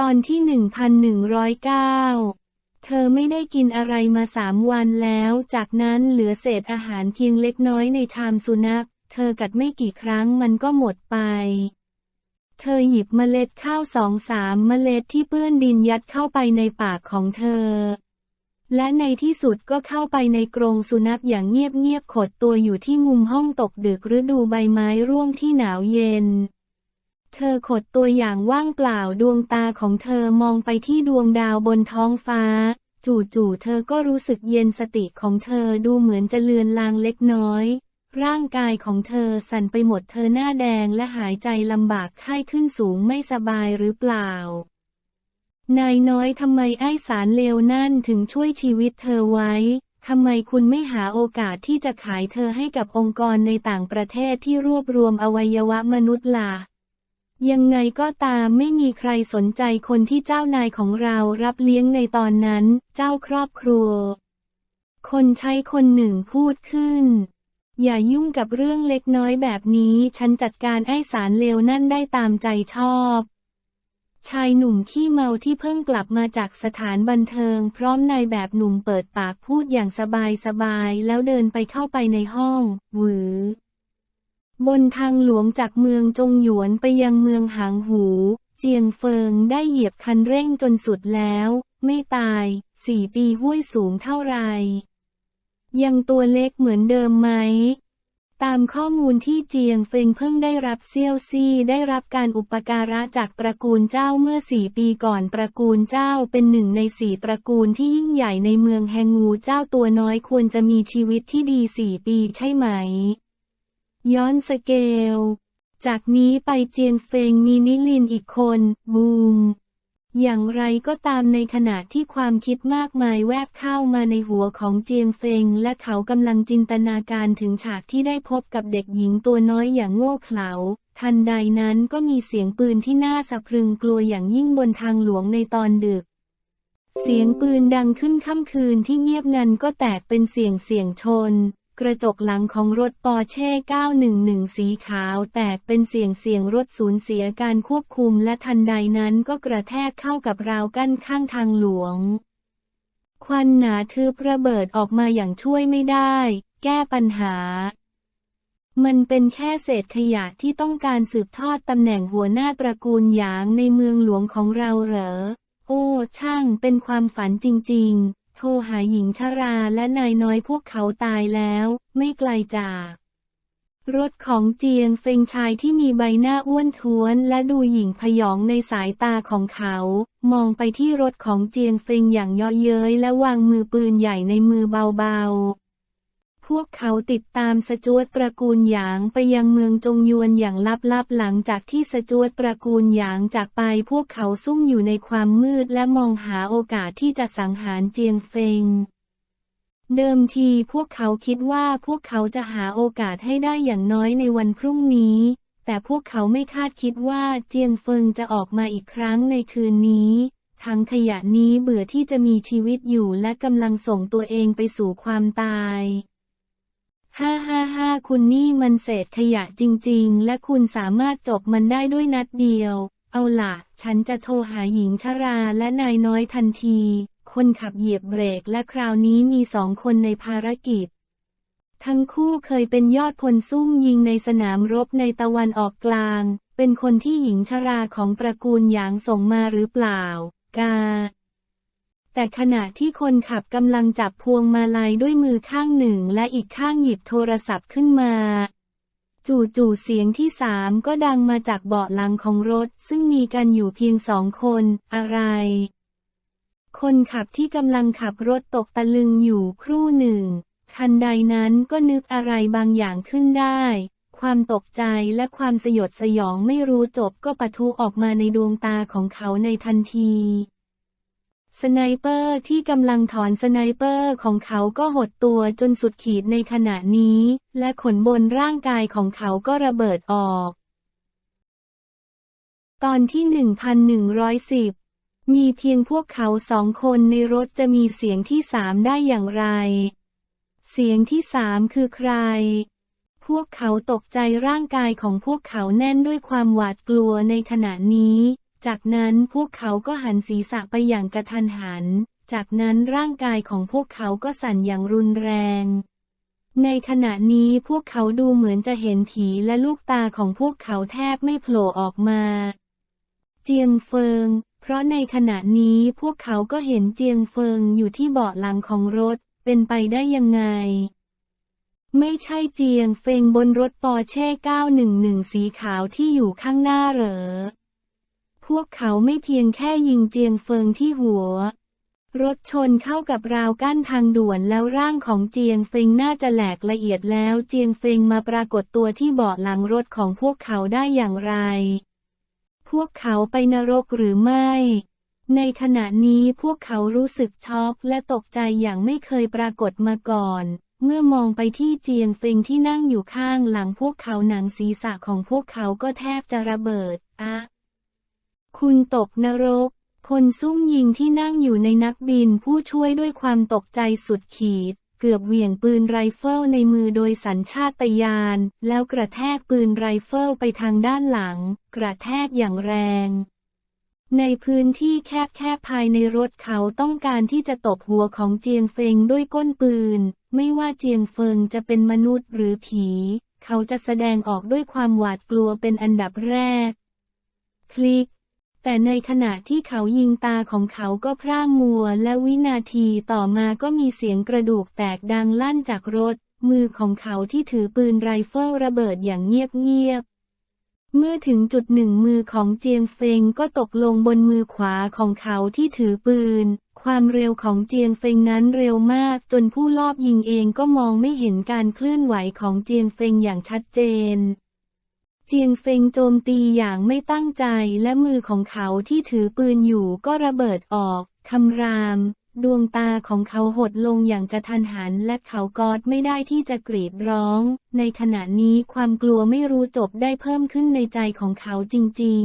ตอนที่ 1109 เธอไม่ได้กินอะไรมาสามวันแล้ว จากนั้นเหลือเศษอาหารเพียงเล็กน้อยในชามสุนัข เธอกัดไม่กี่ครั้งมันก็หมดไป เธอหยิบเมล็ดข้าวสองสามเมล็ดที่เปื้อนดินยัดเข้าไปในปากของเธอ และในที่สุดก็เข้าไปในกรงสุนัขอย่างเงียบๆขดตัวอยู่ที่มุมห้องตกดึกฤดูใบไม้ร่วงที่หนาวเย็น เธอขดตัวอย่างว่างเปล่าดวงตาของเธอมองไปที่ดวงดาวบนท้องฟ้า จู่ๆเธอก็รู้สึกเย็นสติของเธอดูเหมือนจะเลือนลางเล็กน้อย ร่างกายของเธอสั่นไปหมดเธอหน้าแดงและหายใจลำบากไข้ขึ้นสูงไม่สบายหรือเปล่า นายน้อยทำไมไอ้สารเลวนั่นถึงช่วยชีวิตเธอไว้ทำไมคุณไม่หาโอกาสที่จะขายเธอให้กับองค์กรในต่างประเทศที่รวบรวมอวัยวะมนุษย์ล่ะ ยังไงก็ตามไม่มีใครสนใจคนที่เจ้านายของเรารับเลี้ยงในตอนนั้น เจ้าครอบครัว คนใช้คนหนึ่งพูดขึ้น อย่ายุ่งกับเรื่องเล็กน้อยแบบนี้ ฉันจัดการไอ้สารเลวนั่นได้ตามใจชอบ ชายหนุ่มขี้เมาที่เพิ่งกลับมาจากสถานบันเทิง พร้อมนายแบบหนุ่มเปิดปากพูดอย่างสบายสบายแล้วเดินไปเข้าไปในห้องหวือ บนทางหลวงจากเมืองจงหยวนไปยังเมืองหางหู เจียงเฟิงได้เหยียบคันเร่งจนสุดแล้ว ไม่ตายสี่ปีห้วยสูงเท่าไร ยังตัวเล็กเหมือนเดิมไหม ตามข้อมูลที่เจียงเฟิงเพิ่งได้รับเซี่ยวซี่ได้รับการอุปการะจากตระกูลเจ้าเมื่อสี่ปีก่อนตระกูลเจ้าเป็นหนึ่งในสี่ตระกูลที่ยิ่งใหญ่ในเมืองแฮงูเจ้าตัวน้อยควรจะมีชีวิตที่ดีสี่ปีใช่ไหม ย้อนสเกล จากนี้ไปเจียงเฟงมีนิลินอีกคน บูม อย่างไรก็ตามในขณะที่ความคิดมากมายแวบเข้ามาในหัวของเจียงเฟง และเขากำลังจินตนาการถึงฉากที่ได้พบกับเด็กหญิงตัวน้อยอย่างโง่เขลา ทันใดนั้นก็มีเสียงปืนที่น่าสะพรึงกลัวอย่างยิ่งบนทางหลวงในตอนดึกเสียงปืนดังขึ้นค่ำคืนที่เงียบงันก็แตกเป็นเสียงเสียงชน กระจกหลังของรถปอร์เช่ 911 สีขาวแตกเป็นเสียงเสียงรถสูญเสียการควบคุมและทันใดนั้นก็กระแทกเข้ากับราวกั้นข้างทางหลวง ควันหนาทึบระเบิดออกมาอย่างช่วยไม่ได้ แก้ปัญหา มันเป็นแค่เศษขยะที่ต้องการสืบทอดตำแหน่งหัวหน้าตระกูลหยางในเมืองหลวงของเราเหรอ โอ้ ช่างเป็นความฝันจริง ๆ โทรหาหญิงชราและนายน้อยพวกเขาตายแล้ว ไม่ไกลจาก รถของเจียงเฟงชายที่มีใบหน้าอ้วนท้วนและดูหญิงพยองในสายตาของเขา มองไปที่รถของเจียงเฟงอย่างเย่อเย้ยและวางมือปืนใหญ่ในมือเบาๆ พวกเขาติดตามสจวตตระกูลหยางไปยังเมืองจงยวนอย่างลับๆหลังจากที่สจวตตระกูลหยางจากไปพวกเขาซุ่มอยู่ในความมืดและมองหาโอกาสที่จะสังหารเจียงเฟง เดิมทีพวกเขาคิดว่าพวกเขาจะหาโอกาสให้ได้อย่างน้อยในวันพรุ่งนี้ แต่พวกเขาไม่คาดคิดว่าเจียงเฟิงจะออกมาอีกครั้งในคืนนี้ถังขยะนี้เบื่อที่จะมีชีวิตอยู่และกำลังส่งตัวเองไปสู่ความตาย ฮ่าฮ่าฮ่าคุณนี่มันเศษขยะจริง ๆ และคุณสามารถจบมันได้ด้วยนัดเดียว เอาล่ะ ฉันจะโทรหาหญิงชราและนายน้อยทันที คนขับเหยียบเบรกและคราวนี้มีสองคนในภารกิจ ทั้งคู่เคยเป็นยอดพลซุ่มยิงในสนามรบในตะวันออกกลาง เป็นคนที่หญิงชราของตระกูลหยางส่งมาหรือเปล่า กา แต่ขณะที่คนขับกำลังจับพวงมาลัยด้วยมือข้างหนึ่งและอีกข้างหยิบโทรศัพท์ขึ้นมาจู่ๆเสียงที่สามก็ดังมาจากเบาะหลังของรถ ซึ่งมีกันอยู่เพียงสองคน อะไร คนขับที่กำลังขับรถตกตะลึงอยู่ครู่หนึ่ง ทันใดนั้นก็นึกอะไรบางอย่างขึ้นได้ ความตกใจและความสยดสยองไม่รู้จบก็ปะทุออกมาในดวงตาของเขาในทันที สไนเปอร์ที่กำลังถอนสไนเปอร์ของเขาก็หดตัวจนสุดขีดในขณะนี้ และขนบนร่างกายของเขาก็ระเบิดออก ตอนที่ 1110 มีเพียงพวกเขาสองคนในรถจะมีเสียงที่สามได้อย่างไร เสียงที่สามคือใคร พวกเขาตกใจร่างกายของพวกเขาแน่นด้วยความหวาดกลัวในขณะนี้ จากนั้นพวกเขาก็หันศีรษะไปอย่างกระทันหัน จากนั้นร่างกายของพวกเขาก็สั่นอย่างรุนแรง ในขณะนี้พวกเขาดูเหมือนจะเห็นผีและลูกตาของพวกเขาแทบไม่โผล่ออกมา เจียงเฟิง เพราะในขณะนี้พวกเขาก็เห็นเจียงเฟิงอยู่ที่เบาะหลังของรถ เป็นไปได้ยังไงไม่ใช่เจียงเฟงบนรถปอร์เช่ 911 สีขาวที่อยู่ข้างหน้าเหรอ พวกเขาไม่เพียงแค่ยิงเจียงเฟิงที่หัว รถชนเข้ากับราวกั้นทางด่วนแล้วร่างของเจียงเฟิงน่าจะแหลกละเอียดแล้วเจียงเฟิงมาปรากฏตัวที่เบาะหลังรถของพวกเขาได้อย่างไร พวกเขาไปนรกหรือไม่ ในขณะนี้พวกเขารู้สึกช็อกและตกใจอย่างไม่เคยปรากฏมาก่อนเมื่อมองไปที่เจียงเฟิงที่นั่งอยู่ข้างหลังพวกเขาหนังศีรษะของพวกเขาก็แทบจะระเบิดอะ คุณตกนรก คนซุ่มยิงที่นั่งอยู่ในนักบินผู้ช่วยด้วยความตกใจสุดขีด เกือบเหวี่ยงปืนไรเฟิลในมือโดยสัญชาตญาณแล้วกระแทกปืนไรเฟิลไปทางด้านหลัง กระแทกอย่างแรง ในพื้นที่แคบๆภายในรถเขาต้องการที่จะตบหัวของเจียงเฟงด้วยก้นปืน ไม่ว่าเจียงเฟิงจะเป็นมนุษย์หรือผี เขาจะแสดงออกด้วยความหวาดกลัวเป็นอันดับแรก คลิก แต่ในขณะที่เขายิงตาของเขาก็พร่างมัว และวินาทีต่อมาก็มีเสียงกระดูกแตกดังลั่นจากรถ มือของเขาที่ถือปืนไรเฟิลระเบิดอย่างเงียบๆ เมื่อถึงจุดหนึ่งมือของเจียงเฟงก็ตกลงบนมือขวาของเขาที่ถือปืน ความเร็วของเจียงเฟงนั้นเร็วมาก จนผู้ลอบยิงเองก็มองไม่เห็นการเคลื่อนไหวของเจียงเฟงอย่างชัดเจน เจียงเฟงโจมตีอย่างไม่ตั้งใจและมือของเขาที่ถือปืนอยู่ก็ระเบิดออกคำราม ดวงตาของเขาหดลงอย่างกระทันหันและเขากอดไม่ได้ที่จะกรีดร้อง ในขณะนี้ความกลัวไม่รู้จบได้เพิ่มขึ้นในใจของเขาจริง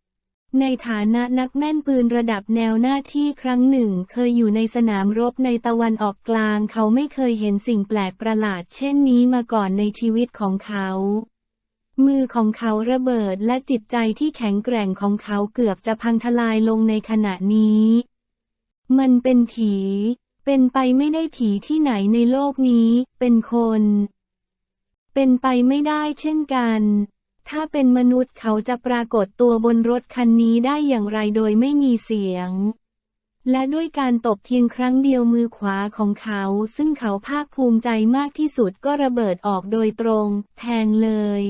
ๆในฐานะนักแม่นปืนระดับแนวหน้าที่ครั้งหนึ่ง เคยอยู่ในสนามรบในตะวันออกกลาง เขาไม่เคยเห็นสิ่งแปลกประหลาดเช่นนี้มาก่อนในชีวิตของเขา มือของเขาระเบิดและจิตใจที่แข็งแกร่งของเขาเกือบจะพังทลายลงในขณะนี้ มันเป็นผี เป็นไปไม่ได้ผีที่ไหนในโลกนี้ เป็นคน เป็นไปไม่ได้เช่นกัน ถ้าเป็นมนุษย์เขาจะปรากฏตัวบนรถคันนี้ได้อย่างไรโดยไม่มีเสียง และด้วยการตบเพียงครั้งเดียวมือขวาของเขา ซึ่งเขาภาคภูมิใจมากที่สุดก็ระเบิดออกโดยตรง แทงเลย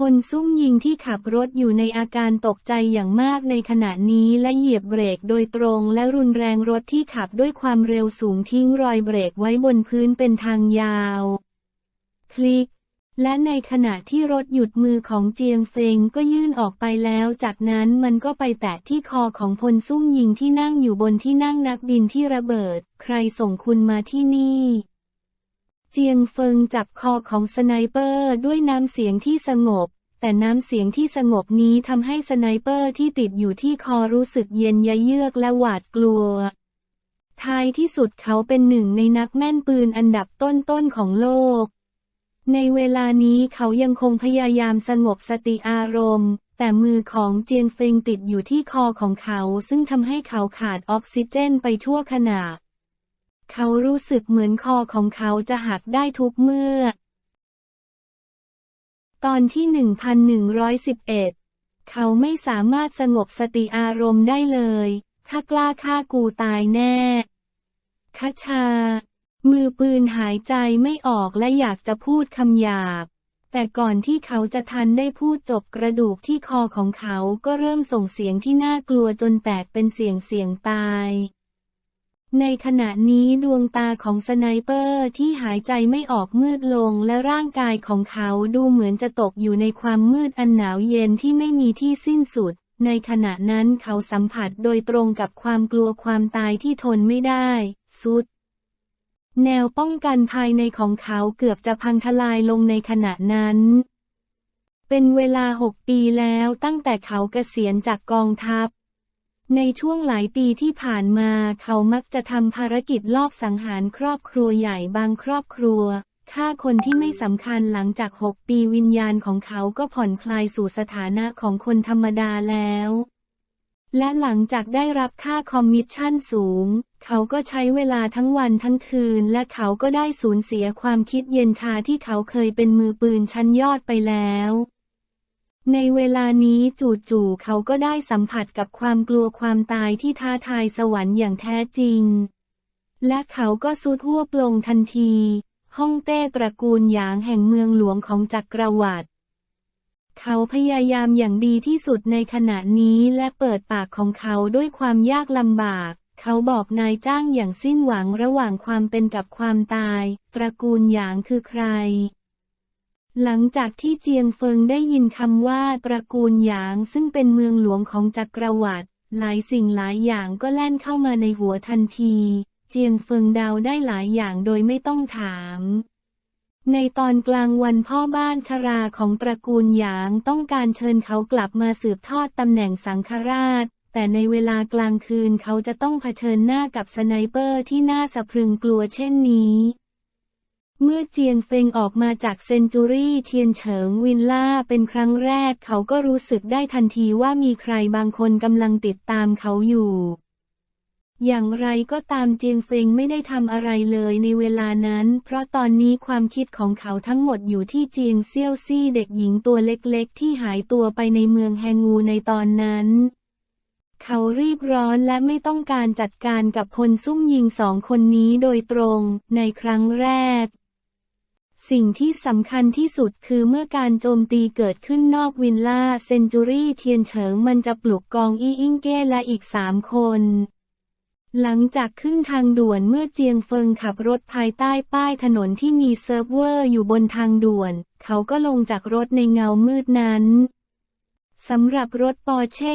คนซุ่มยิงที่ขับรถอยู่ในอาการตกใจอย่างมากในขณะนี้และเหยียบเบรกโดยตรงและรุนแรงรถที่ขับด้วยความเร็วสูงทิ้งรอยเบรกไว้บนพื้นเป็นทางยาว คลิก และในขณะที่รถหยุดมือของเจียงเฟงก็ยื่นออกไปแล้ว จากนั้นมันก็ไปแตะที่คอของพลซุ่มยิงที่นั่งอยู่บนที่นั่งนักบินที่ระเบิด ใครส่งคุณมาที่นี่ เจียงเฟิงจับคอของสไนเปอร์ด้วยน้ำเสียงที่สงบ แต่น้ำเสียงที่สงบนี้ทำให้สไนเปอร์ที่ติดอยู่ที่คอรู้สึกเย็นยะเยือกและหวาดกลัว ท้ายที่สุดเขาเป็นหนึ่งในนักแม่นปืนอันดับต้นๆของโลก ในเวลานี้เขายังคงพยายามสงบสติอารมณ์ แต่มือของเจียงเฟิงติดอยู่ที่คอของเขา ซึ่งทำให้เขาขาดออกซิเจนไปชั่วขณะ เขารู้สึกเหมือนคอของเขาจะหักได้ทุกเมื่อ ตอนที่ 1111 เขาไม่สามารถสงบสติอารมณ์ได้เลย ถ้ากล้าฆ่ากูตายแน่คชา มือปืนหายใจไม่ออกและอยากจะพูดคำหยาบ แต่ก่อนที่เขาจะทันได้พูดจบกระดูกที่คอของเขาก็เริ่มส่งเสียงที่น่ากลัวจนแตกเป็นเสียงเสียงตาย ในขณะนี้ดวงตาของสไนเปอร์ที่หายใจไม่ออกมืดลงและร่างกายของเขาดูเหมือนจะตกอยู่ในความมืดอันหนาวเย็นที่ไม่มีที่สิ้นสุด ในขณะนั้นเขาสัมผัสโดยตรงกับความกลัวความตายที่ทนไม่ได้ สุด แนวป้องกันภายในของเขาเกือบจะพังทลายลงในขณะนั้นเป็นเวลาหกปีแล้วตั้งแต่เขาเกษียณจากกองทัพ ในช่วงหลายปีที่ผ่านมาเขามักจะทำภารกิจลอบสังหารครอบครัวใหญ่บางครอบครัวฆ่าคนที่ไม่สำคัญหลังจาก 6 ปีวิญญาณของเขาก็ผ่อนคลายสู่สถานะของคนธรรมดาแล้ว และหลังจากได้รับค่าคอมมิชชั่นสูง เขาก็ใช้เวลาทั้งวันทั้งคืน และเขาก็ได้สูญเสียความคิดเย็นชาที่เขาเคยเป็นมือปืนชั้นยอดไปแล้ว ในเวลานี้จู่ๆเขาก็ได้สัมผัสกับความกลัวความตายที่ท้าทายสวรรค์อย่างแท้จริง และเขาก็สุดหัวปลงทันทีฮ่องเต้ตระกูลหยางแห่งเมืองหลวงของจักรวรรดิเขาพยายามอย่างดีที่สุดในขณะนี้และเปิดปากของเขาด้วยความยากลำบาก เขาบอกนายจ้างอย่างสิ้นหวังระหว่างความเป็นกับความตาย ตระกูลหยางคือใคร หลังจากที่เจียงเฟิงได้ยินคำว่าตระกูลหยางซึ่งเป็นเมืองหลวงของจักรวรรดิหลายสิ่งหลายอย่างก็แล่นเข้ามาในหัวทันที เจียงเฟิงเดาได้หลายอย่างโดยไม่ต้องถาม ในตอนกลางวันพ่อบ้านชราของตระกูลหยางต้องการเชิญเขากลับมาสืบทอดตำแหน่งสังฆราช แต่ในเวลากลางคืนเขาจะต้องเผชิญหน้ากับสไนเปอร์ที่น่าสะพรึงกลัวเช่นนี้ เมื่อเจียงเฟงออกมาจากเซนจูรี่เทียนเฉิงวินล่าเป็นครั้งแรกเขาก็รู้สึกได้ทันทีว่ามีใครบางคนกำลังติดตามเขาอยู่ อย่างไรก็ตามเจียงเฟงไม่ได้ทำอะไรเลยในเวลานั้น เพราะตอนนี้ความคิดของเขาทั้งหมดอยู่ที่เจียงเซี่ยวซี่เด็กหญิงตัวเล็กๆ ที่หายตัวไปในเมืองแฮงูในตอนนั้นเขารีบร้อนและไม่ต้องการจัดการกับพลซุ่มยิงสองคนนี้โดยตรงในครั้งแรก สิ่งที่สำคัญที่สุดคือเมื่อการโจมตีเกิดขึ้นนอกวินล่าเซนจูรี่เทียนเฉิงมันจะปลุกกองอี้อิงเก้และอีกสามคน หลังจากขึ้นทางด่วนเมื่อเจียงเฟิงขับรถภายใต้ป้ายถนนที่มีเซิร์ฟเวอร์อยู่บนทางด่วน เขาก็ลงจากรถในเงามืดนั้นสำหรับรถปอร์เช่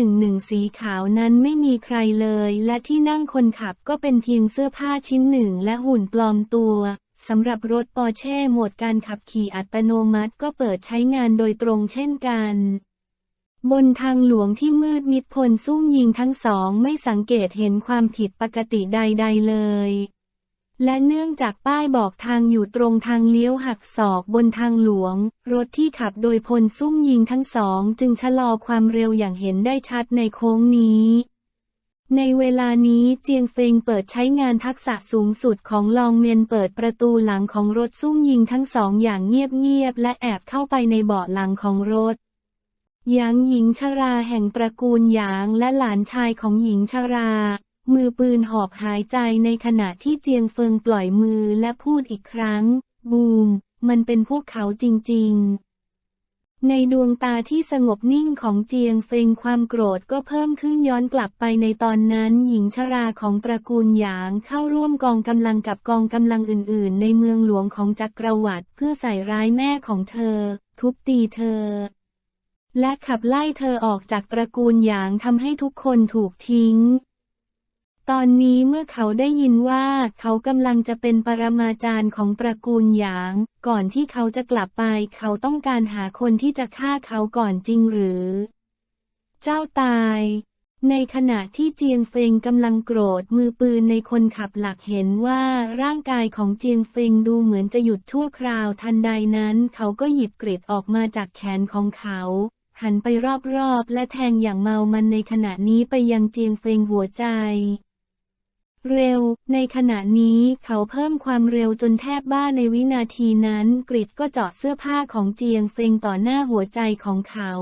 911 สีขาวนั้นไม่มีใครเลย และที่นั่งคนขับก็เป็นเพียงเสื้อผ้าชิ้นหนึ่งและหุ่นปลอมตัว สำหรับรถปอร์เช่โหมดการขับขี่อัตโนมัติก็เปิดใช้งานโดยตรงเช่นกัน บนทางหลวงที่มืดมิดพลซุ่มยิงทั้งสองไม่สังเกตเห็นความผิดปกติใด ๆ เลย และเนื่องจากป้ายบอกทางอยู่ตรงทางเลี้ยวหักศอกบนทางหลวง รถที่ขับโดยพลซุ่มยิงทั้งสองจึงชะลอความเร็วอย่างเห็นได้ชัดในโค้งนี้ ในเวลานี้เจียงเฟงเปิดใช้งานทักษะสูงสุดของลองเมียนเปิดประตูหลังของรถซุ่มยิงทั้งสองอย่างเงียบๆและแอบเข้าไปในเบาะหลังของรถหยางหญิงชราแห่งตระกูลหยางและหลานชายของหญิงชรา มือปืนหอบหายใจในขณะที่เจียงเฟิงปล่อยมือและพูดอีกครั้ง บูม มันเป็นพวกเขาจริงๆ ในดวงตาที่สงบนิ่งของเจียงเฟงความโกรธก็เพิ่มขึ้นย้อนกลับไปในตอนนั้น หญิงชราของตระกูลหยางเข้าร่วมกองกำลังกับกองกำลังอื่น ๆ ในเมืองหลวงของจักรวรรดิเพื่อใส่ร้ายแม่ของเธอ ทุบตีเธอ และขับไล่เธอออกจากตระกูลหยางทำให้ทุกคนถูกทิ้ง ตอนนี้เมื่อเขาได้ยินว่าเขากำลังจะเป็นปรมาจารย์ของตระกูลหยาง ก่อนที่เขาจะกลับไป เขาต้องการหาคนที่จะฆ่าเขาก่อนจริงหรือ เจ้าตาย ในขณะที่เจียงเฟงกำลังโกรธมือปืนในคนขับหลักเห็นว่าร่างกายของเจียงเฟงดูเหมือนจะหยุดชั่วคราวทันใดนั้น เขาก็หยิบกริดออกมาจากแขนของเขาหันไปรอบๆ และแทงอย่างเมามันในขณะนี้ไปยังเจียงเฟงหัวใจ เร็ว ในขณะนี้เขาเพิ่มความเร็วจนแทบบ้าในวินาทีนั้น กริดก็เจาะเสื้อผ้าของเจียงเฟงต่อหน้าหัวใจของเขา